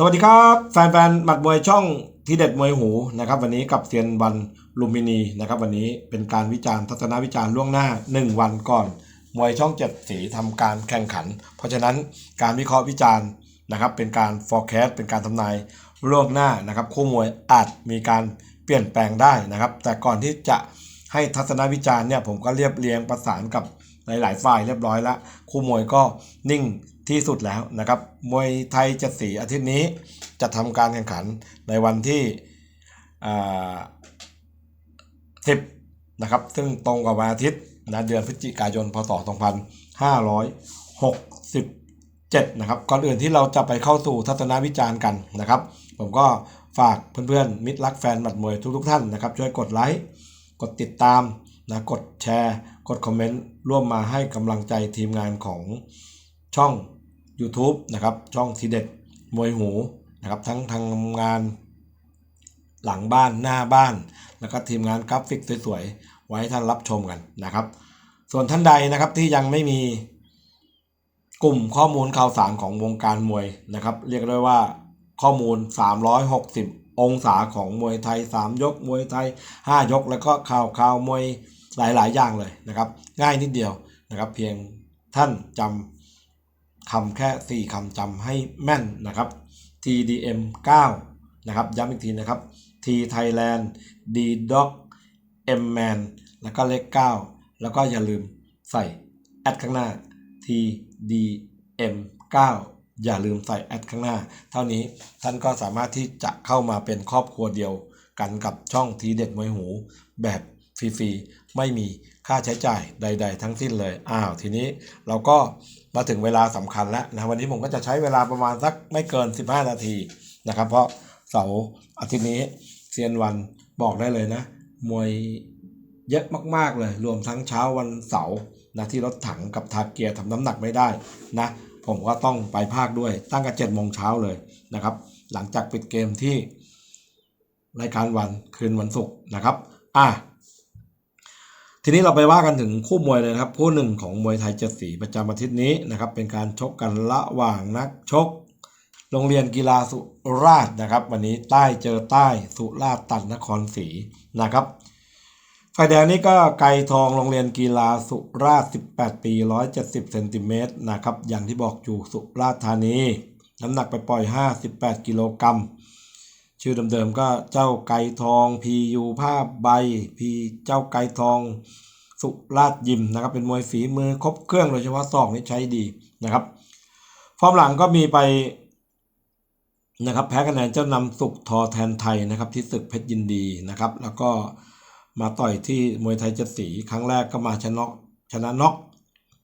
สวัสดีครับแฟนๆหมัดมวยช่องที่เด็ดมวยหูนะครับวันนี้กับเซียนวันลุมพินีนะครับวันนี้เป็นการวิจารณ์ทัศนวิจารณ์ล่วงหน้า 1 วันก่อน มวยช่องเจ็ดสีทำการแข่งขัน เพราะฉะนั้นการวิเคราะห์วิจารณ์นะครับเป็นการ forecast เป็นการทำนายล่วงหน้านะครับคู่มวยอาจมีการเปลี่ยนแปลงได้นะครับ แต่ก่อนที่จะให้ทัศนวิจารณ์เนี่ยผมก็เรียบเรียงประสานกับหลายๆฝ่ายเรียบร้อยแล้วคู่มวยก็นิ่ง ที่สุดแล้วนะครับมวยไทยจ็ดสีอาทิตย์นี้จะทำการแข่งขันในวันที่สิบนะครับซึ่งตรงกับวันอาทิตย์นะเดือนพฤศจิกายนพศ 2567 นะครับก่อนอื่นที่เราจะไปเข้าสู่ทัศนวิจารณ์กันนะครับ ผมก็ฝากเพื่อนๆมิตรรักแฟนหมัดมวยทุกๆท่านนะครับช่วยกดไลค์กดติดตามนะกดแชร์ กดคอมเมนต์ร่วมมาให้กำลังใจทีมงานของช่อง YouTube นะครับช่องทีเด็ดมวยหูนะครับทั้งทางงานหลังบ้านหน้าบ้าน แล้วก็ทีมงานกราฟิกสวยๆ ไว้ท่านรับชมกันนะครับ ส่วนท่านใดนะครับที่ยังไม่มีกลุ่มข้อมูลข่าวสารของวงการมวยนะครับ เรียกได้ว่าข้อมูล 360 องศาของมวยไทย 3 ยกมวยไทย 5 ยก แล้วก็ข่าวข่าวมวยหลาย ๆ อย่างเลยนะครับ ง่ายนิดเดียวนะครับ เพียงท่านจำ คำแค่ 4คำจำให้แม่นนะครับ TDM 9 นะครับ ย้ำอีกทีนะครับ T Thailand D Dog M Man แล้วก็เลข 9 แล้วก็อย่าลืมใส่แอดข้างหน้า TDM 9 อย่าลืมใส่แอดข้างหน้า เท่านี้ท่านก็สามารถที่จะเข้ามาเป็นครอบครัวเดียวกันกับช่องทีเด็ดมวยหู แบบฟรีๆ ไม่มีค่าใช้จ่ายใด ๆ ทั้งสิ้นเลย อ้าว ทีนี้เราก็ มาถึงเวลาสำคัญแล้วนะวันนี้ผมก็จะใช้เวลาประมาณสักไม่เกิน 15 นาทีนะครับ เพราะเสาร์อาทิตย์นี้เซียนวันบอกได้เลยนะ มวยเยอะมากๆเลย รวมทั้งเช้าวันเสาร์นะที่รถถังกับทาเกียร์ทำน้ำหนักไม่ได้นะ ผมก็ต้องไปภาคด้วยตั้งแต่เจ็ดโมงเช้าเลยนะครับ หลังจากปิดเกมที่รายการวันคืนวันศุกร์นะครับ อะ ทีนี้เราไปว่ากันถึงคู่มวยเลยนะครับ คู่หนึ่งของมวยไทยเจ็ดสีประจำอาทิตย์นี้นะครับ เป็นการชกกันระหว่างนักชก โรงเรียนกีฬาสุราษฎร์นะครับ วันนี้ใต้เจอใต้สุราษฎร์ตัดนครศรีนะครับฝ่ายแดงนี่ก็ไกรทองโรงเรียนกีฬาสุราษฎร์18 ปี 170เซนติเมตรนะครับ อย่างที่บอกอยู่สุราษฎร์ธานี น้ำหนักไปปล่อย 58 กิโลกรัม ชื่อเดิมๆก็เจ้าไก่ทองพียูภาพใบพีเจ้าไก่ทอง สุราษฎร์ยิมนะครับ เป็นมวยฝีมือครบเครื่องโดยเฉพาะศอกนี่ใช้ดีนะครับ ฟอร์มหลังก็มีไปนะครับแพ้คะแนนเจ้านำสุกทอแทนไทยนะครับที่ศึกเพชรยินดีนะครับ แล้วก็มาต่อยที่มวยไทยเจ็ดสีครั้งแรกก็มาชนะชนะน็อก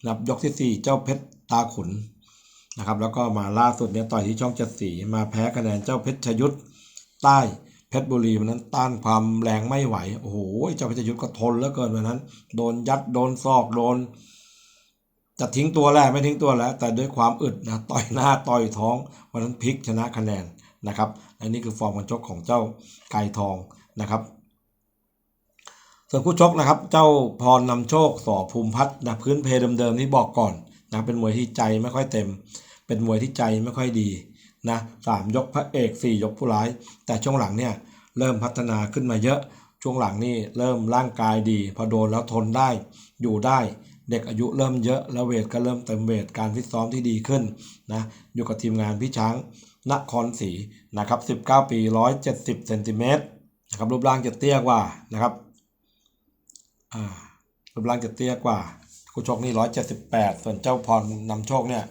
นะครับยกที่ 4 เจ้าเพชรตาขุนนะครับแล้วก็มาล่าสุดเนี่ยต่อยที่ช่องเจ็ดสีมาแพ้คะแนนเจ้าเพชรชยุทธ ใต้เพชรบุรีวันนั้นต้านความแรงไม่ไหว โอ้โหเจ้าพชรชยุทธก็ทนเหลือเกินวันนั้น โดนยัดโดนซอกโดนจะทิ้งตัวแล้วไม่ทิ้งตัวแล้ว แต่ด้วยความอึดนะต่อยหน้าต่อยท้องวันนั้นพลิกชนะคะแนนนะครับและนี่คือฟอร์มการชกของเจ้าไก่ทองนะครับ ส่วนคู่ชกนะครับ เจ้าพรนำโชคสอภูมิพัฒน์นะพื้นเพเดิมๆที่บอกก่อนนะเป็นมวยที่ใจไม่ค่อยเต็ม เป็นมวยที่ใจไม่ค่อยดี นะสามยกพระเอกสี่ยกผู้ร้าย แต่ช่วงหลังเนี่ยเริ่มพัฒนาขึ้นมาเยอะ ช่วงหลังนี่เริ่มร่างกายดีพอโดนแล้วทนได้ อยู่ได้ เด็กอายุเริ่มเยอะแล้วเวทก็เริ่มเต็มเวทการฟิตซ้อมที่ดีขึ้นนะอยู่กับทีมงานพี่ช้างนครศรีนะครับ 19 ปี 170เซนติเมตรนะครับรูปร่างจะเตี้ยกว่านะครับรูปร่างจะเตี้ยกว่าคู่ชกนี่ 178 ส่วนเจ้าพรนำโชคเนี่ย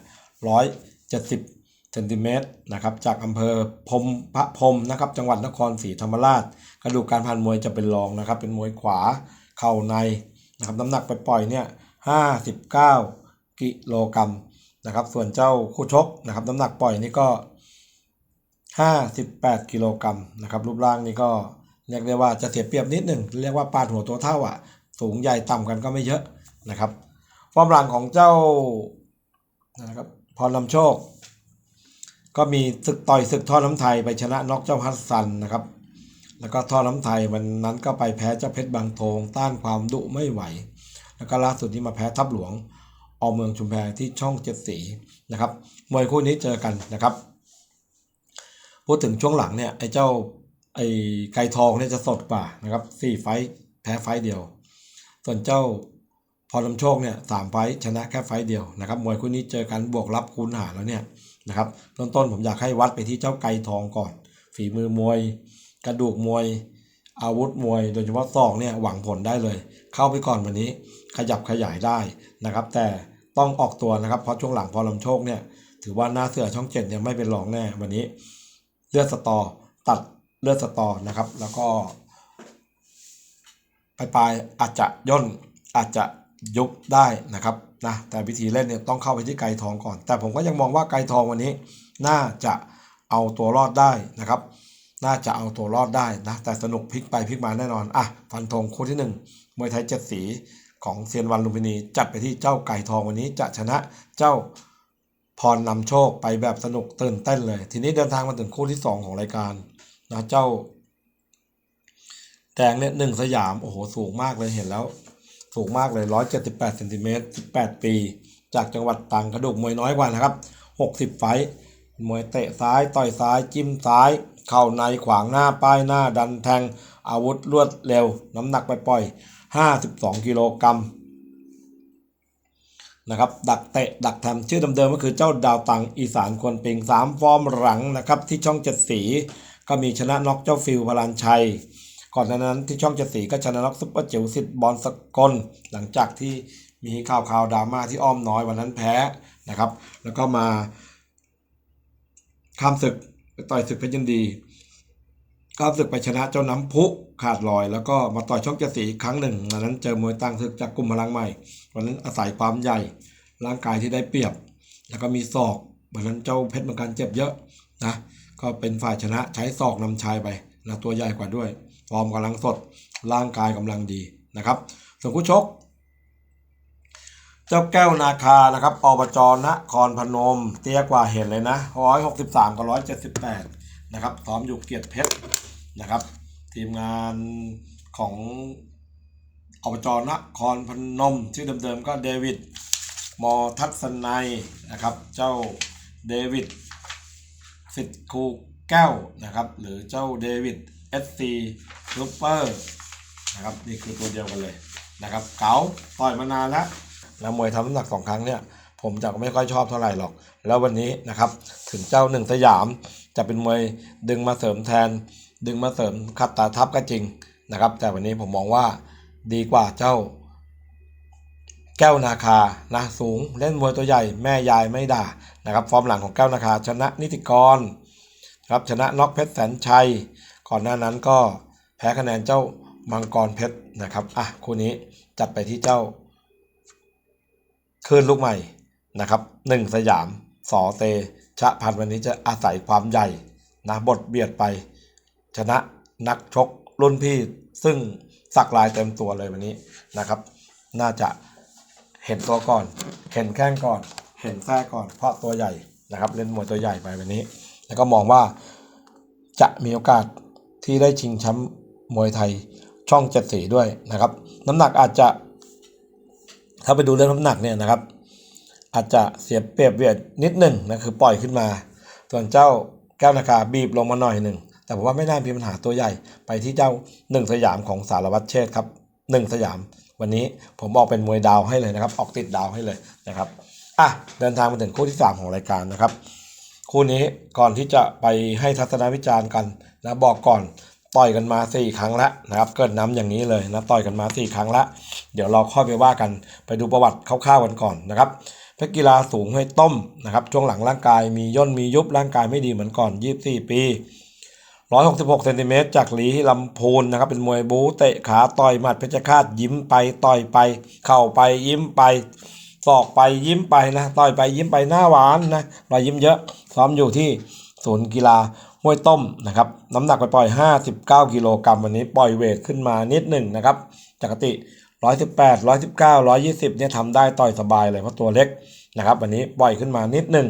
170 เซนติเมตรนะครับจากอำเภอพรมพระพรมนะครับจังหวัดนครศรีธรรมราช กระดูกการผ่านมวยจะเป็นรองนะครับ เป็นมวยขวาเข่าในนะครับน้ำหนักไปปล่อยเนี่ย59กิโลกรัมนะครับส่วนเจ้าคู่ชกนะครับน้ำหนักปล่อยนี่ก็58กิโลกรัมนะครับรูปร่างนี่ก็เรียกได้ว่าจะเสียเปรียบนิดหนึ่งเรียกว่าปาดหัวตัวเท่าอะ สูงใหญ่ต่ำกันก็ไม่เยอะนะครับฟอร์มหลังของเจ้านะครับพรลำโชค ก็มีศึกต่อยศึกท่อน้ำไทยไปชนะน็อกเจ้าฮัสซันนะครับ แล้วก็ท่อน้ำไทยวันนั้นก็ไปแพ้เจ้าเพชรบางโทงต้านความดุไม่ไหว แล้วก็ล่าสุดนี้มาแพ้ทับหลวงอเมืองชุมแพที่ช่องเจ็ดสีนะครับมวยคู่นี้เจอกันนะครับ พูดถึงช่วงหลังเนี่ยไอ้เจ้าไอ้ไก่ทองเนี่ยจะสดกว่านะครับสี่ไฟแพ้ไฟเดียว ส่วนเจ้าพรลำโชคเนี่ยสามไฟชนะแค่ไฟเดียวนะครับมวยคู่นี้เจอกันบวกรับคูณหารแล้วเนี่ย นะครับต้นๆผมอยากให้วัดไปที่เจ้าไก่ทองก่อน ฝีมือมวย กระดูกมวย อาวุธมวย โดยเฉพาะศอกเนี่ยหวังผลได้เลย เข้าไปก่อนวันนี้ขยับขยายได้นะครับ แต่ต้องออกตัวนะครับเพราะช่วงหลังพอลำโชคเนี่ยถือว่าหน้าเสือช่องเจ็ดเนี่ยไม่เป็นรองแน่วันนี้ เลือดสตอตัดเลือดสตอนะครับ แล้วก็ปลายๆอาจจะย่นอาจจะยุบได้นะครับ นะแต่วิธีเล่นเนี่ยต้องเข้าไปที่ไกลทองก่อน แต่ผมก็ยังมองว่าไกลทองวันนี้ น่าจะเอาตัวรอดได้นะครับ น่าจะเอาตัวรอดได้นะแต่สนุกพลิกไปพลิกมาแน่นอนอะฟันธงคู่ที่หนึ่งมวยไทยเจ็ดสีของเซียนวันลุมพินี จัดไปที่เจ้าไก่ทองวันนี้จะชนะเจ้าพรนำโชคไปแบบสนุกตื่นเต้นเลย ทีนี้เดินทางมาถึงคู่ที่สองของรายการนะเจ้าแดงเนี่ยหนึ่งสยามโอ้โหสูงมากเลยเห็นแล้ว สูงมากเลยร้อยเจ็ดสิบแปดเซนติเมตรสิบแปดปี จากจังหวัดตรังกระดูกมวยน้อยกว่านะครับหกสิบไฟมวยเตะซ้ายต่อยซ้ายจิ้มซ้าย เข่าในขวางหน้าป้ายหน้าดันแทง อาวุธรวดเร็ว น้ำหนักไปปล่อยห้าสิบสองกิโลกรัมนะครับดักเตะดักแทมชื่อเดิมๆก็คือเจ้าดาวตังอีสานควนปิงสามฟอร์มหลังนะครับที่ช่องเจ็ดสี ก็มีชนะน็อกเจ้าฟิลพลานชัย ก่อนหน้านั้นที่ช่องเจ็ดสีก็ชนะน็อกซุปเปอร์จิ๋วสิทธิ์บอลสกลหลังจากที่มีข่าวข่าวดราม่าที่อ้อมน้อยวันนั้นแพ้นะครับ แล้วก็มาข้ามศึกไปต่อยศึกเพชรยินดีข้ามศึกไปชนะเจ้าน้ำพุขาดลอย แล้วก็มาต่อยช่องเจ็ดสีอีกครั้งหนึ่งวันนั้นเจอมวยตั้งศึกจากกลุ่มพลังใหม่ วันนั้นอาศัยความใหญ่ร่างกายที่ได้เปรียบ แล้วก็มีศอกวันนั้นเจ้าเพชรเมืองการเจ็บเยอะนะก็เป็นฝ่ายชนะใช้ศอกนำชายไปนะตัวใหญ่กว่าด้วย ฟอร์มกำลังสด ร่างกายกำลังดีนะครับ ส่วนผู้ชก เจ้าแก้วนาคานะครับอบจนครพนม เตี้ยกว่าเห็นเลยนะร้อยหกสิบสามกับร้อยเจ็ดสิบแปดนะครับซ้อมอยู่เกียรติเพชรนะครับ ทีมงานของอบจนครพนม ชื่อเดิมๆก็เดวิดมอทัศนัยนะครับ เจ้าเดวิดสิทธิ์ครูแก้วนะครับ หรือเจ้าเดวิด เอสซีซูเปอร์นะครับนี่คือตัวเดียวกันเลยนะครับเก๋าต่อยมานานแล้วแล้วมวยทำน้ำหนักสองครั้งเนี่ยผมจะไม่ค่อยชอบเท่าไหร่หรอก แล้ววันนี้นะครับถึงเจ้าหนึ่งสยามจะเป็นมวยดึงมาเสริมแทน ดึงมาเสริมขัดตาทับก็จริงนะครับ แต่วันนี้ผมมองว่าดีกว่าเจ้า แก้วนาคานะสูงเล่นมวยตัวใหญ่แม่ยายไม่ด่านะครับ ฟอร์มหลังของแก้วนาคาชนะนิติกรครับชนะน็อกเพชรแสนชัย ก่อนหน้านั้นก็แพ้คะแนนเจ้ามังกรเพชรนะครับอะคู่นี้จัดไปที่เจ้าคลื่นลูกใหม่นะครับหนึ่งสยามสอเตชะพันธ์วันนี้จะอาศัยความใหญ่นะบทเบียดไป ชนะนักชกรุ่นพี่ซึ่งสักลายเต็มตัวเลยวันนี้นะครับ น่าจะเห็นตัวก่อน เห็นแข้งก่อน เห็นแท้ก่อน เพราะตัวใหญ่นะครับ เล่นมวยตัวใหญ่ไปวันนี้ แล้วก็มองว่าจะมีโอกาส ที่ได้ชิงแชมป์มวยไทยช่องเจ็ดสีด้วยนะครับ น้ำหนักอาจจะ ถ้าไปดูเรื่องน้ำหนักเนี่ยนะครับ อาจจะเสียเปรียบเวียดนิดหนึ่งนะคือปล่อยขึ้นมา ส่วนเจ้าแก้วนาคาบีบลงมาหน่อยหนึ่งแต่ผมว่าไม่น่ามีปัญหาตัวใหญ่ไปที่เจ้าหนึ่งสยามของสารวัตรเชษครับหนึ่งสยาม วันนี้ผมออกเป็นมวยดาวให้เลยนะครับ ออกติดดาวให้เลยนะครับอะเดินทางมาถึงคู่ที่ 3 ของรายการนะครับ คู่นี้ก่อนที่จะไปให้ทัศนวิจารณ์กัน นะบอกก่อนต่อยกันมา 4 ครั้งแล้วนะครับเกิดน้ำอย่างนี้เลยนะต่อยกันมา 4 ครั้งแล้วเดี๋ยวเราค่อยไปว่ากันไปดูประวัติคร่าวๆกันก่อนนะครับเพชรกีฬาสูงให้ต้มนะครับช่วงหลังร่างกายมีย่นมียุบร่างกายไม่ดีเหมือนก่อน 24 ปี 166เซนติเมตรจากหลีลำพูนนะครับเป็นมวยบูเตะขาต่อยหมัดเพชรฆาตยิ้มไปต่อยไป เข่าไปยิ้มไปศอกไปยิ้มไปนะต่อยไปยิ้มไปหน้าหวานนะรอยยิ้มเยอะซ้อมอยู่ที่ศูนย์กีฬา ห้วยต้มนะครับน้ำหนักไปปล่อย 59 กิโลกรัมวันนี้ปล่อยเวทขึ้นมานิดหนึ่งนะครับจากปกติ 118 119 120เนี่ยทำได้ต่อยสบายเลยเพราะตัวเล็กนะครับวันนี้ปล่อยขึ้นมานิดหนึ่ง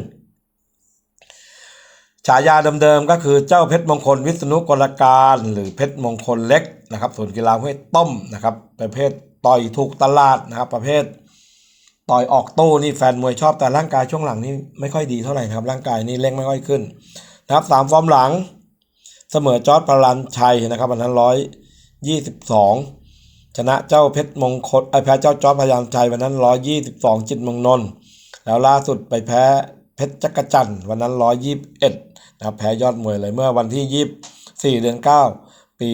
ฉายาเดิมๆก็คือเจ้าเพชรมงคลวิษณุกลการ หรือเพชรมงคลเล็กนะครับส่วนกีฬาห้วยต้มนะครับประเภทต่อยถูกตลาดนะครับประเภทต่อยออกตู้นี่แฟนมวยชอบแต่ร่างกายช่วงหลังนี่ไม่ค่อยดีเท่าไหร่ครับร่างกายนี่เร่งไม่ค่อยขึ้น นะครับสามฟอร์มหลัง เสมอจอร์ดพลันชัยนะครับวันนั้นร้อยยี่สิบสองชนะเจ้าเพชรมงคลไอแพ้เจ้าจอร์ดพลันชัยวันนั้นร้อยยี่สิบสองจิตมงนนท์แล้วล่าสุดไปแพ้เพชรจักรจันทร์วันนั้นร้อยยี่สิบเอ็ดนะครับแพ้ยอดมวยเลยเมื่อวันที่ยี่สี่เดือนเก้าปี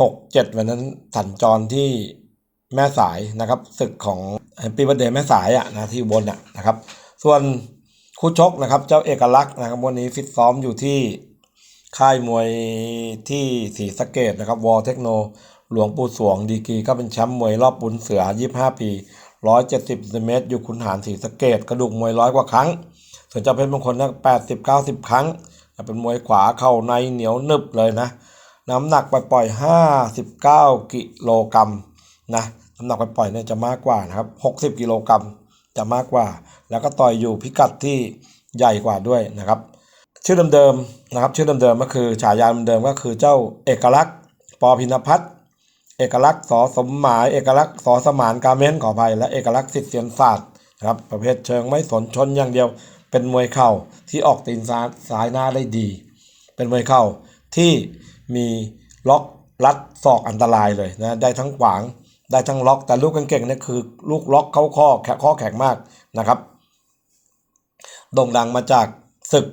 หกเจ็ดวันนั้นสัญจรที่แม่สายนะครับศึกของปีบันเดย์แม่สายอะนะที่อุบนอะนะครับ ส่วน คู่ชกนะครับ เจ้าเอกลักษณ์นะครับวันนี้ฟิตซ้อมอยู่ที่ค่ายมวยที่ศรีสะเกดนะครับวอลเทคโน หลวงปู่สวงดีกีก็เป็นแชมป์มวยรอบปุนเสือ 25 ปี 170เซนติเมตร อยู่ขุนหารศรีสะเกดกระดูกมวยร้อยกว่าครั้งส่วนเจ้าเพชรมงคลนะ80 90 ครั้ง เป็นมวยขวาเข่าในเหนียวนึบเลยนะ น้ำหนักไปปล่อย 59 กิโลกรัมนะน้ำหนักไปปล่อยเนี่ยจะมากกว่านะครับ 60 กิโลกรัมจะมากกว่า แล้วก็ต่อยอยู่พิกัดที่ใหญ่กว่าด้วยนะครับ ชื่อเดิมๆนะครับ ชื่อเดิมๆก็คือฉายาเดิมๆก็คือเจ้าเอกลักษณ์ ปอพินพัฒน์เอกลักษณ์สอสมหมายเอกลักษณ์สอสมานการเม้นขออภัยและเอกลักษณ์สิทธิ์เสียนศาสตร์นะครับประเภทเชิงไม่สนชนอย่างเดียว เป็นมวยเข่าที่ออกตีนซ้ายซ้ายหน้าได้ดี เป็นมวยเข่าที่มีล็อกรัดศอกอันตรายเลยนะได้ทั้งขวางได้ทั้งล็อกแต่ลูกเก่งๆนี่คือลูกล็อกเข้าข้อแขข้อแข็งมากนะครับ โด่งดังมาจากศึก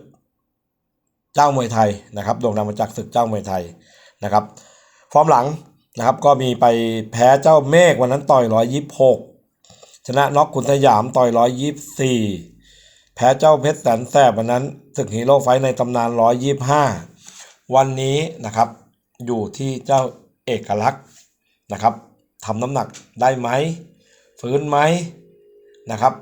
เจ้ามวยไทยนะครับ โด่งดังมาจากศึกเจ้ามวยไทยนะครับ ฟอร์มหลังนะครับก็มีไปแพ้เจ้าเมฆวันนั้นต่อยร้อยยี่หกชนะน็อกขุนสยามต่อยร้อยยี่สี่แพ้เจ้าเพชรแสนแสบวันนั้นศึกฮีโร่ไฟในตำนานร้อยยี่ห้าวันนี้นะครับ อยู่ที่เจ้าเอกลักษณ์นะครับทำน้ำหนักได้ไหมฟื้นไหมนะครับ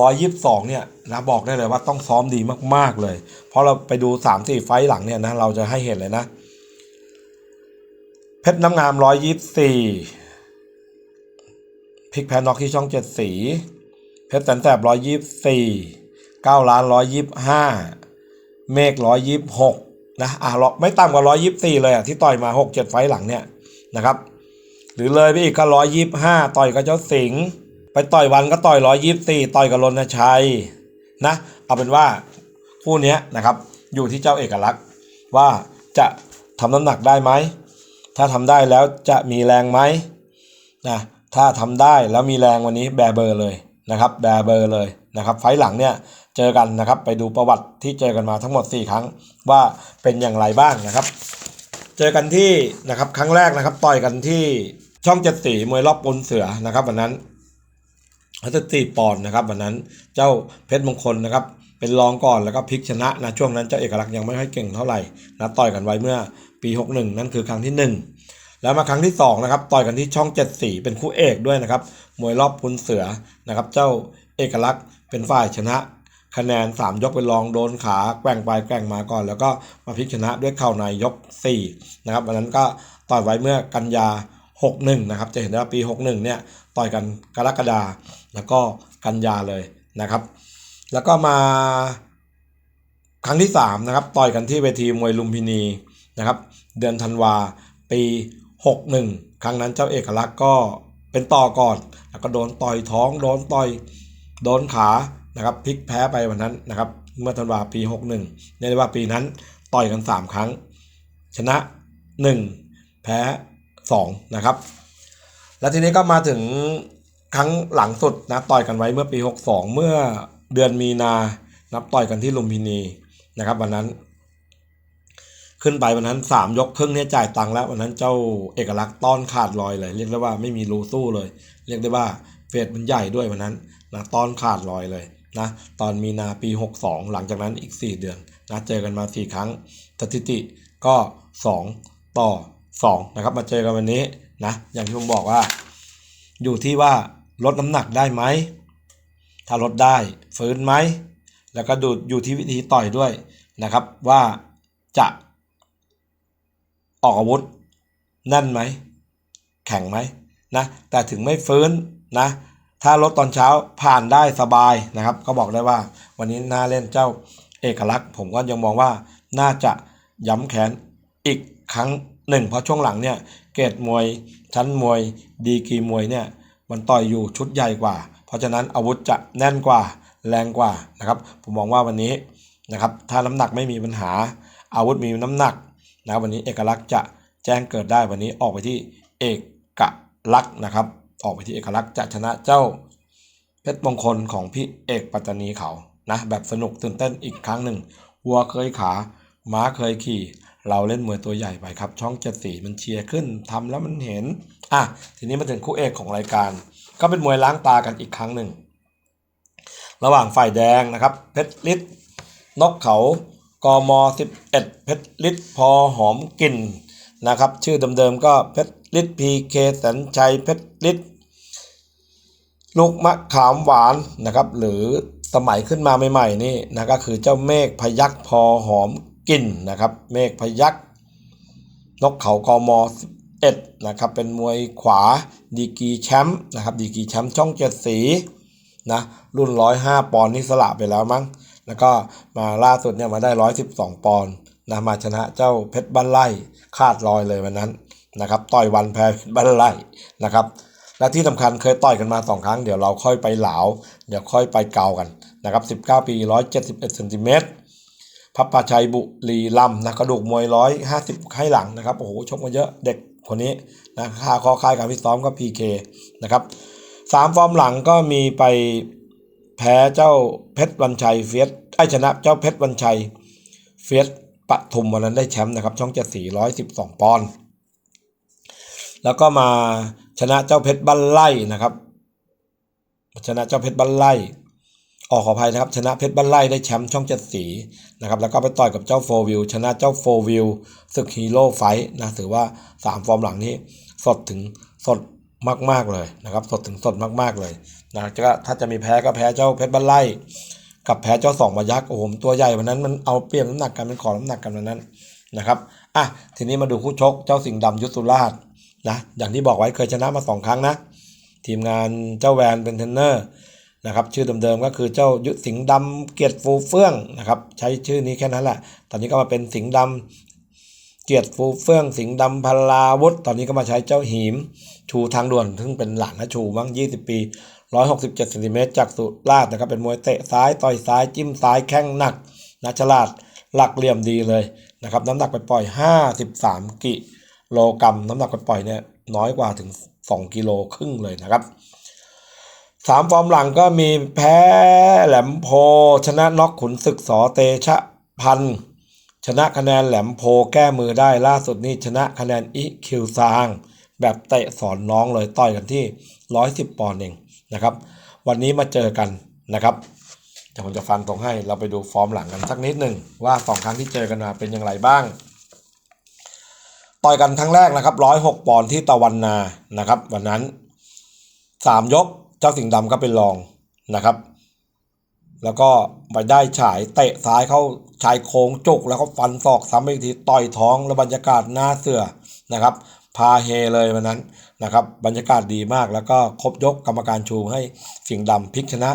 ร้อยยิบสองเนี่ยนะบอกได้เลยว่าต้องซ้อมดีมาก ๆเลย เพราะเราไปดูสามสี่ไฟต์หลังเนี่ยนะเราจะให้เห็นเลยนะ เพชรน้ำงามร้อยยิบสี่พลิกแพนน็อกที่ช่องเจ็ดสี เพชรแสนแสบร้อยยิบสี่เก้าล้านร้อยยิบห้าเมฆร้อยยิบหกนะอะไม่ต่ำกว่าร้อยยิบสี่เลยอะที่ต่อยมาหกเจ็ดไฟต์หลังเนี่ยนะครับ หรือเลยไปอีกก็ร้อยยิบห้าต่อยกับเจ้าสิงห์ ไปต่อยวันก็ต่อยร้อยยิบสี่ต่อยกับรณชัยนะเอาเป็นว่าคู่นี้นะครับอยู่ที่เจ้าเอกลักษณ์ว่าจะทำน้ำหนักได้ไหมถ้าทำได้แล้วจะมีแรงไหมนะถ้าทำได้แล้วมีแรงวันนี้แบเบอร์เลยนะครับแบเบอร์เลยนะครับไฟหลังเนี่ยเจอกันนะครับไปดูประวัติที่เจอกันมาทั้งหมด 4 ครั้งว่าเป็นอย่างไรบ้างนะครับ เจอกันที่นะครับครั้งแรกนะครับต่อยกันที่ช่องเจ็ดสีมวยรอบปนเสือนะครับวันนั้น ฮัตตีปอนด์นะครับวันนั้นเจ้าเพชรมงคลนะครับเป็นรองก่อนแล้วก็พลิกชนะนะช่วงนั้นเจ้าเอกลักษณ์ยังไม่ค่อยเก่งเท่าไหร่นะต่อยกันไว้เมื่อปี 61 นั่นคือครั้งที่ 1 แล้วมาครั้งที่2นะครับต่อยกันที่ช่อง7สีเป็นคู่เอกด้วยนะครับมวยรอบพุนเสือนะครับเจ้าเอกลักษณ์เป็นฝ่ายชนะคะแนน 3 ยกเป็นรองโดนขาแกว่งไปแกว่งมาก่อน แล้วก็มาพลิกชนะด้วยเข่าในยก4นะครับวันนั้นก็ต่อยไว้เมื่อกันยา 61 นะครับ จะเห็นได้ว่าปี 61 เนี่ยต่อยกันกรกฎาแล้วก็กันยาเลยนะครับ แล้วก็มาครั้งที่3นะครับต่อยกันที่เวทีมวยลุมพินีนะครับ เดือนธันวาปี 61 ครั้งนั้นเจ้าเอกลักษณ์ก็เป็นต่อก่อน แล้วก็โดนต่อยท้อง โดนต่อย โดนขานะครับพลิกแพ้ไปวันนั้นนะครับ เมื่อธันวาปี 61เรียกว่าปีนั้นต่อยกัน 3 ครั้ง ชนะ 1 แพ้ 2นะครับ แล้วทีนี้ก็มาถึงครั้งหลังสุดนะต่อยกันไว้เมื่อปี 62 เมื่อเดือนมีนานับต่อยกันที่ลุมพินีนะครับ วันนั้น ขึ้นไปวันนั้น 3 ยกครึ่งเนี่ยจ่ายตังค์แล้ววันนั้นเจ้าเอกลักษณ์ต้อนขาดลอยเลย เรียกได้ว่าไม่มีรูสู้เลย เรียกได้ว่าเฟสมันใหญ่ด้วยวันนั้นนะต้อนขาดลอยเลยนะตอนมีนาปี 62 หลังจากนั้นอีก 4 เดือนนะเจอกันมา 4 ครั้งสถิติก็ 2 ต่อ 2นะครับมาเจอกันวันนี้นะอย่างที่ผมบอกว่า อยู่ที่ว่าลดน้ำหนักได้ไหมถ้าลดได้ฟื้นไหมแล้วก็ดูอยู่ที่วิธีต่อยด้วยนะครับว่าจะออกอาวุธแน่นไหมแข็งไหมนะแต่ถึงไม่ฟื้นนะถ้าลดตอนเช้าผ่านได้สบายนะครับ ก็บอกได้ว่า วันนี้น่าเล่นเจ้าเอกลักษณ์ ผมก็ยังมองว่าน่าจะย้ำแขนอีกครั้ง หนึ่งเพราะช่วงหลังเนี่ยเกรดมวย ชั้นมวย ดีกีมวยเนี่ยมันต่อยอยู่ชุดใหญ่กว่า เพราะฉะนั้นอาวุธจะแน่นกว่าแรงกว่านะครับ ผมมองว่าวันนี้นะครับถ้าน้ำหนักไม่มีปัญหา อาวุธมีน้ำหนักนะวันนี้เอกลักษณ์จะแจ้งเกิดได้วันนี้ออกไปที่เอกลักษณ์นะครับ ออกไปที่เอกลักษณ์จะชนะเจ้าเพชรมงคลของพี่เอกปัตตานีเขานะแบบสนุกตื่นเต้นอีกครั้งหนึ่งวัวเคยขาม้าเคยขี่ เราเล่นมวยตัวใหญ่ไปครับ ช่องเจ็ดสีมันเชียร์ขึ้นทำแล้วมันเห็น อะ ทีนี้มาถึงคู่เอกของรายการ ก็เป็นมวยล้างตากันอีกครั้งหนึ่ง ระหว่างฝ่ายแดงนะครับ เพชรฤทธิ์นกเขากม11 เพชรฤทธิ์พอหอมกลิ่นนะครับ ชื่อเดิมๆก็เพชรฤทธิ์พีเคแสนชัยเพชรฤทธิ์ลูกมะขามหวานนะครับ หรือสมัยขึ้นมาใหม่ๆนี่นะก็คือเจ้าเมฆพยักพอหอม กินนะครับ เมฆพยักนกเขากม11นะครับ เป็นมวยขวาดีกีแชมป์นะครับ ดีกีแชมป์ช่องเจ็ดสีนะ รุ่น 105 ปอนด์นี่สละไปแล้วมั้ง แล้วก็มาล่าสุดเนี่ยมาได้ 112 ปอนด์นะ มาชนะเจ้าเพชรบ้านไร่คาดลอยเลยวันนั้นนะครับ ต่อยวันแพ้เพชรบ้านไร่นะครับ และที่สำคัญเคยต่อยกันมา 2 ครั้ง เดี๋ยวเราค่อยไปเหลา เดี๋ยวค่อยไปเกากันนะครับ 19 ปี 171เซนติเมตร พับปาชัยบุรีลำนะกระดูกมวย150ให้หลังนะครับโอ้โหชกมาเยอะเด็กคนนี้นะค่าข้อค่ายการพิซ้อมก็ PK นะครับสามฟอร์มหลังก็มีไปแพ้เจ้าเพชรวันชัยเฟียสไอชนะเจ้าเพชรวันชัยเฟียสปทุมวันนั้นได้แชมป์นะครับช่องเจ็ดสี่ร้อยสิบสองปอนด์แล้วก็มาชนะเจ้าเพชรบ้านไร่นะครับ ชนะเจ้าเพชรบ้านไร่ ออกขออภัยนะครับ ชนะเพชรบ้านไร่ได้แชมป์ช่องเจ็ดสีนะครับแล้วก็ไปต่อยกับเจ้าโฟวิวชนะเจ้าโฟวิวศึกฮีโร่ไฟท์นะถือว่าสามฟอร์มหลังนี้สดถึงสดมากๆเลยนะครับสดถึงสดมากๆเลยนะก็ถ้าจะมีแพ้ก็แพ้เจ้าเพชรบ้านไร่กับแพ้เจ้าสองมายักษ์โอ้โหตัวใหญ่วันนั้นมันเอาเปรียบน้ำหนักกันมันขอน้ำหนักกันวันนั้นนะครับอะทีนี้มาดูคู่ชกเจ้าสิงห์ดำยุทธสุราชนะอย่างที่บอกไว้เคยชนะมาสองครั้งนะทีมงานเจ้าแวนเป็นเทรนเนอร์ นะครับชื่อเดิมๆก็คือเจ้ายุทธสิงห์ดำเกียรติฟูเฟื่องนะครับใช้ชื่อนี้แค่นั้นแหละ ตอนนี้ก็มาเป็นสิงห์ดำเกียรติฟูเฟื่อง สิงห์ดำพลาวุธ ตอนนี้ก็มาใช้เจ้าหิมชูทางด่วน ซึ่งเป็นหลานนะชูมั้ง20 ปี 167เซนติเมตรจากสุราษฎร์นะครับเป็นมวยเตะซ้ายต่อยซ้ายจิ้มซ้ายแข้งหนักนะฉลาดหลักเหลี่ยมดีเลยนะครับน้ำหนักไปปล่อย 53 กิโลกรัมน้ำหนักไปปล่อยเนี่ยน้อยกว่าถึง 2 กิโลครึ่งเลยนะครับ สามฟอร์มหลังก็มีแพ้แหลมโพ ชนะน็อกขุนศึกสอเตชะพันธ์ชนะคะแนนแหลมโพแก้มือได้ล่าสุดนี่ชนะคะแนนอิคิวซาง แบบเตะสอนน้องเลยต่อยกันที่ 110 ปอนด์เองนะครับ วันนี้มาเจอกันนะครับเดี๋ยวผมจะฟันตรงให้เราไปดูฟอร์มหลังกันสักนิดหนึ่งว่าสองครั้งที่เจอกันมาเป็นอย่างไรบ้าง ต่อยกันครั้งแรกนะครับ106 ปอนด์ที่ตะวันนานะครับ วันนั้น 3 ยก เจ้าสิงห์ดำก็เป็นรองนะครับ แล้วก็ไปได้ฉายเตะซ้ายเข้าชายโค้งจุกแล้วก็ฟันศอกซ้ำอีกทีต่อยท้องแล้วบรรยากาศหน้าเสือนะครับ พาเฮเลยวันนั้นนะครับ บรรยากาศดีมากแล้วก็ครบยกกรรมการชูให้สิงห์ดำพลิกชนะ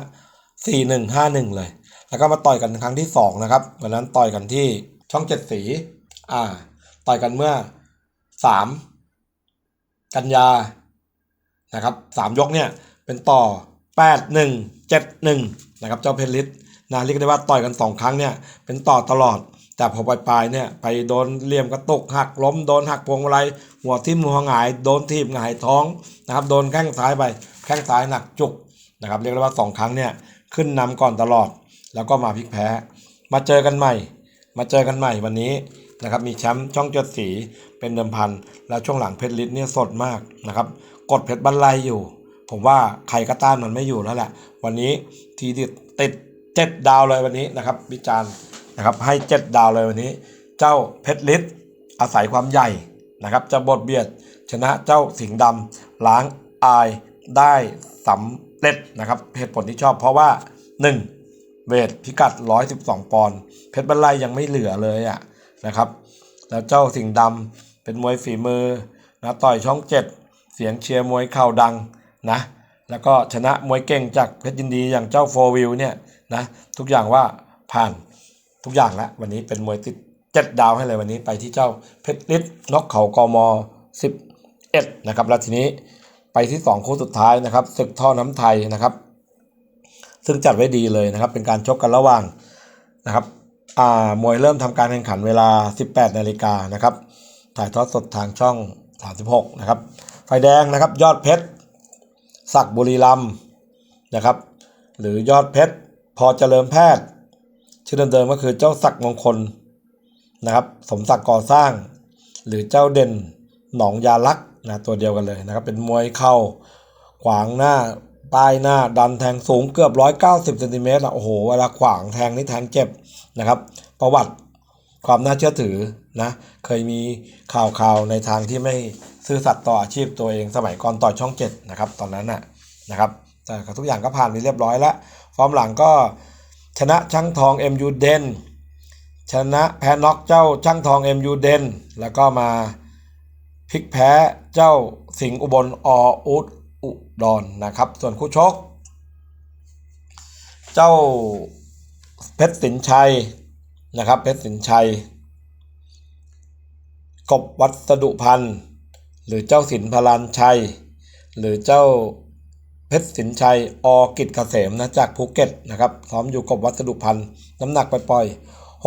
4-1 5-1 เลย แล้วก็มาต่อยกันครั้งที่2นะครับวันนั้นต่อยกันที่ช่องเจ็ดสี อ่า ต่อยกันเมื่อ3กันยา นะครับสามยกเนี่ย เป็นต่อ 8 1 7 1นะครับเจ้าเพชรฤทธิ์นะเรียกได้ว่าต่อยกัน 2 ครั้งเนี่ยเป็นต่อตลอด แต่พอปลายๆเนี่ยไปโดนเหลี่ยมกระตุกหักล้มโดนหักพวงมาลัยหัวทิ่มหัวหงาย โดนทีบหงายท้องนะครับโดนแข้งซ้ายไปแข้งซ้ายหนักจุกนะครับเรียกได้ว่า 2 ครั้งเนี่ยขึ้นนำก่อนตลอด แล้วก็มาพลิกแพ้ มาเจอกันใหม่ มาเจอกันใหม่วันนี้นะครับมีแชมป์ช่องเจ็ดสีเป็นเดิมพัน แล้วช่วงหลังเพชรฤทธิ์เนี่ยสดมากนะครับกดเพชรบรรลัยอยู่ ผมว่าใครก็ต้านมันไม่อยู่แล้วแหละ วันนี้ทีเด็ดติดเจ็ดดาวเลยวันนี้นะครับวิจารณ์นะครับให้เจ็ดดาวเลยวันนี้ เจ้าเพชรฤทธิ์อาศัยความใหญ่นะครับ จะบดเบียดชนะเจ้าสิงห์ดำล้างอายได้สำเร็จนะครับเหตุผลที่ชอบเพราะว่า 1. เวทพิกัด 112 ปอนด์เพชรบรรลัยยังไม่เหลือเลยอะนะครับ แล้วเจ้าสิงห์ดำเป็นมวยฝีมือนะต่อยช่องเจ็ดเสียงเชียร์มวยเข่าดัง นะแล้วก็ชนะมวยเก่งจากเพชรยินดีอย่างเจ้าโฟวิวเนี่ยนะทุกอย่างว่าผ่านทุกอย่างแล้ววันนี้เป็นมวยติดเจ็ดดาวให้เลยวันนี้ไปที่เจ้าเพชรฤทธิ์นกเขากม11นะครับแล้วทีนี้ไปที่สองคู่สุดท้ายนะครับศึกท่อน้ำไทยนะครับ ซึ่งจัดไว้ดีเลยนะครับ เป็นการชกกันระหว่างนะครับอ่ามวยเริ่มทำการแข่งขันเวลา 18นาฬิกานะครับถ่ายทอดสดทางช่อง 36 นะครับไฟแดงนะครับ ยอดเพชร ศักบุรีรัมนะครับ หรือยอดเพชรพอเจริญแพทย์ ชื่อเดิมๆก็คือเจ้าศักมงคลนะครับ สมศักดิ์ก่อสร้าง หรือเจ้าเด่นหนองยาลักษ์นะตัวเดียวกันเลยนะครับ เป็นมวยเข่าขวางหน้าป้ายหน้าดันแทงสูงเกือบ 190เซนติเมตรอะโอ้โหเวลาขวางแทงนี่แทงเจ็บนะครับ ประวัติ ความน่าเชื่อถือนะเคยมีข่าวข่าวในทางที่ไม่ซื่อสัตย์ต่ออาชีพตัวเองสมัยก่อนต่อช่องเจ็ดนะครับตอนนั้นน่ะนะครับแต่ทุกอย่างก็ผ่านไปเรียบร้อยแล้ว ฟอร์มหลังก็ชนะช่างทอง MU เดนชนะแพ้น็อกเจ้าช่างทอง MU เดนแล้วก็มาพลิกแพ้เจ้าสิงห์อุบลออุดอุดรนนะครับส่วนคู่ชก เจ้าเพชรสินชัย นะครับเพชรสินชัย กบวัสดุพันธ์หรือเจ้าสินพลานชัย หรือเจ้าเพชรสินชัยอกิจเกษมนะจากภูเก็ตนะครับซ้อมอยู่กบวัสดุพันธ์น้ำหนักไปปล่อย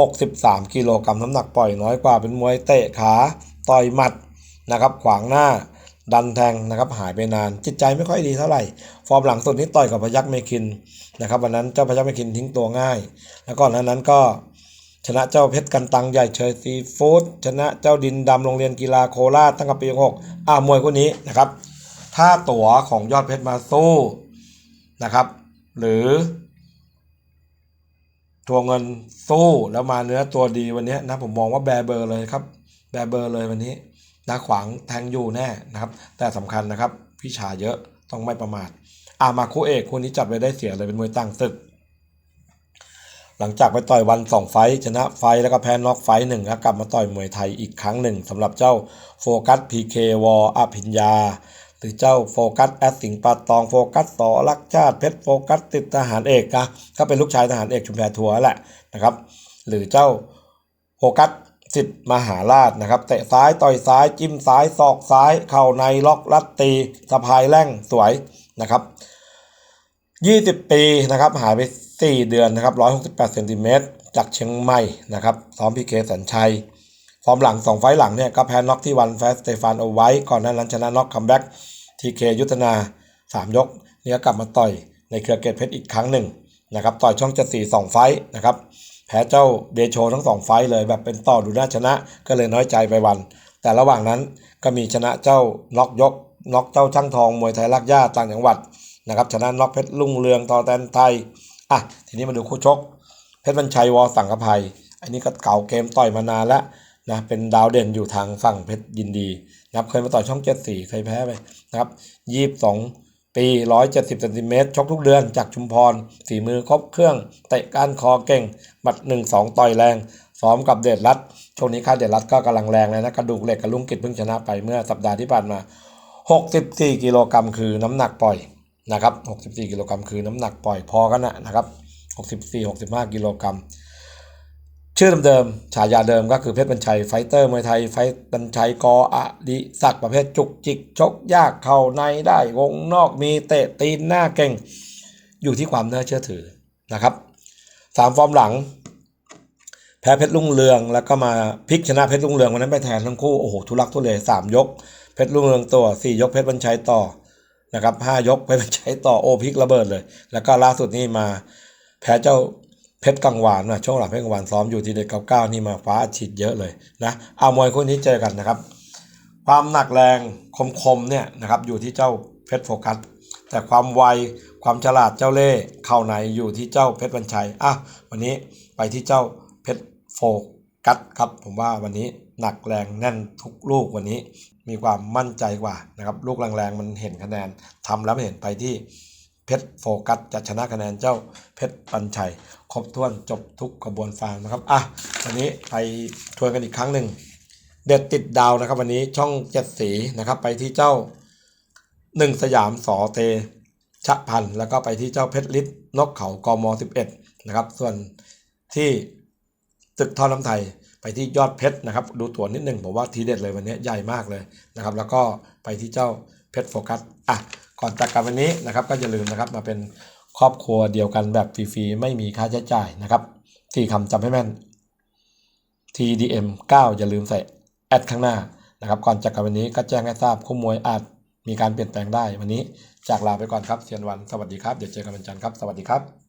63 กิโลกรัมน้ำหนักปล่อยน้อยกว่าเป็นมวยเตะขาต่อยหมัดนะครับขวางหน้าดันแทงนะครับหายไปนานจิตใจไม่ค่อยดีเท่าไหร่ ฟอร์มหลังสุดนี้ต่อยกับพยักเมคินนะครับวันนั้นเจ้าพยักเมคินทิ้งตัวง่าย แล้วก่อนหน้านั้นก็ ชนะเจ้าเพชรกันตังใหญ่เชยซีฟู้ดชนะเจ้าดินดำโรงเรียนกีฬาโคราชตั้งแต่ปี6อ่ามวยคู่นี้นะครับ ถ้าตั๋วของยอดเพชรมาสู้นะครับ หรือตัวเงินสู้แล้วมาเนื้อตัวดีวันนี้นะผมมองว่าแบร์เบอร์เลยครับ แบร์เบอร์เลยวันนี้นะขวางแทงอยู่แน่นะครับ แต่สำคัญนะครับพี่ชาเยอะต้องไม่ประมาทอ่ามาคู่เอกคู่นี้จัดไว้ได้เสียเลยเป็นมวยตั้งศึก หลังจากไปต่อยวันสองไฟชนะไฟแล้วก็แพ้น็อกไฟหนึ่งแล้วกลับมาต่อยมวยไทยอีกครั้งหนึ่งสำหรับเจ้าโฟกัสพีเควออภิญญา หรือเจ้าโฟกัสแอดสิงปาตองโฟกัสสอรักชาติเพชรโฟกัสติดทหารเอกนะก็เป็นลูกชายทหารเอกชุมแพทัวร์แหละนะครับ หรือเจ้าโฟกัสสิทธิ์มหาราชนะครับเตะซ้ายต่อยซ้ายจิ้มซ้ายศอกซ้าย เข่าในล็อกลัดตีสะพายแร่งสวยนะครับ 20 ปีนะครับหายไป 4 เดือนนะครับ168เซนติเมตรจากเชียงใหม่นะครับซ้อมพีเคสัญชัย ฟอร์มหลัง 2 ไฟล์หลังเนี่ยก็แพ้น็อกที่วันแฟสเตฟานเอาไว้ ก่อนหน้านั้นชนะน็อกคัมแบ็กทีเคยุทธนา 3 ยกเนี่ยกลับมาต่อยในเครือเกตเพชรอีกครั้งหนึ่งนะครับต่อยช่อง7 4 2ไฟล์นะครับแพ้เจ้าเดโชทั้ง2ไฟล์เลยแบบเป็นต่อดูน่าชนะก็เลยน้อยใจไปวัน แต่ระหว่างนั้นก็มีชนะเจ้าน็อกยกน็อกเจ้าช่างทองมวยไทยลักย่าต่างจังหวัด นะครับชนะน็อกเพชรลุ่งเรืองต่อแตนไทยอะทีนี้มาดูคู่ชก เพชรบรรชัยวอสังกภัย อันนี้ก็เก่าเกมต่อยมานานแล้วนะเป็นดาวเด่นอยู่ทางฝั่งเพชรยินดีนะครับเคยมาต่อยช่องเจ็ดสี่เคยแพ้ไปนะครับยี่สิบสองปีร้อยเจ็ดสิบเซนติเมตรชกทุกเดือนจากชุมพรฝีมือครบเครื่องเตะก้านคอเก่งหมัดหนึ่งสองต่อยแรงซ้อมกับเดชรัตน์ช่วงนี้ค่าเดชรัตน์ก็กำลังแรงเลยนะกระดูกเหล็กกับลุงกิจเพิ่งชนะไปเมื่อสัปดาห์ที่ผ่านมา 64 กิโลกรัมคือน้ำหนักปล่อย นะครับ64 กิโลกรัมคือน้ำหนักปล่อยพอกันนะครับ 64 65 กิโลกรัมชื่อเดิมๆฉายาเดิมก็คือเพชรบรรชัยไฟเตอร์มวยไทยไฟบรรชัยกออดิศักประเภทจุกจิกชกยากเข้าในได้วงนอกมีเตะตีนหน้าเก่ง อยู่ที่ความน่าเชื่อถือนะครับสามฟอร์มหลัง แพ้เพชรลุ่งเรืองแล้วก็มาพลิกชนะเพชรลุ่งเรืองวันนั้นไปแทนทั้งคู่โอ้โหทุลักทุเลสามยก เพชรลุ่งเรืองตัวสี่ยกเพชรบรรชัยต่อ นะครับห้ายกเพชรบรรชัยต่อโอพิกระเบิดเลย แล้วก็ล่าสุดนี่มาแพ้เจ้าเพชรกังวานนะช่วงหลังเพชรกังวานซ้อมอยู่ที่เด็กเก้าเก้านี่มาฟ้าอาชีพเยอะเลยนะเอามวยคู่นี้เจอกันนะครับ ความหนักแรงคมๆเนี่ยนะครับอยู่ที่เจ้าเพชรโฟกัสแต่ความไวความฉลาดเจ้าเล่เข้าในอยู่ที่เจ้าเพชรบรรชัยอะวันนี้ไปที่เจ้าเพชรโฟกัสครับ ผมว่าวันนี้ หนักแรงแน่นทุกลูกวันนี้ มีความมั่นใจกว่านะครับลูกแรงๆมันเห็นคะแนนทำแล้วไม่เห็นไปที่เพชรโฟกัสจะชนะคะแนนเจ้าเพชรปัญชัย ครบถ้วนจบทุกกระบวนฟางนะครับอะวันนี้ไปทวนกันอีกครั้งหนึ่งเด็ดติดดาวนะครับ วันนี้ช่องเจ็ดสีนะครับ ไปที่เจ้าหนึ่งสยามสอเตชะพันธ์แล้วก็ไปที่เจ้าเพชรฤทธิ์นกเขากมสิบเอ็ดนะครับ ส่วนที่ตึกท่อน้ำไทย ไปที่ยอดเพชรนะครับ ดูตัวนิดหนึ่งผมว่าทีเด็ดเลยวันนี้ใหญ่มากเลยนะครับ แล้วก็ไปที่เจ้าเพชรโฟกัสอะก่อนจากกันวันนี้นะครับ ก็อย่าลืมนะครับมาเป็นครอบครัวเดียวกันแบบฟรีๆไม่มีค่าใช้จ่ายนะครับที่คำจำให้แม่น TDM 9 อย่าลืมใส่แอดข้างหน้านะครับ ก่อนจากกันวันนี้ก็แจ้งให้ทราบคู่มวยอาจมีการเปลี่ยนแปลงได้วันนี้จากลาไปก่อนครับเซียนวันสวัสดีครับ เดี๋ยวเจอกันวันจันทร์ครับ สวัสดีครับ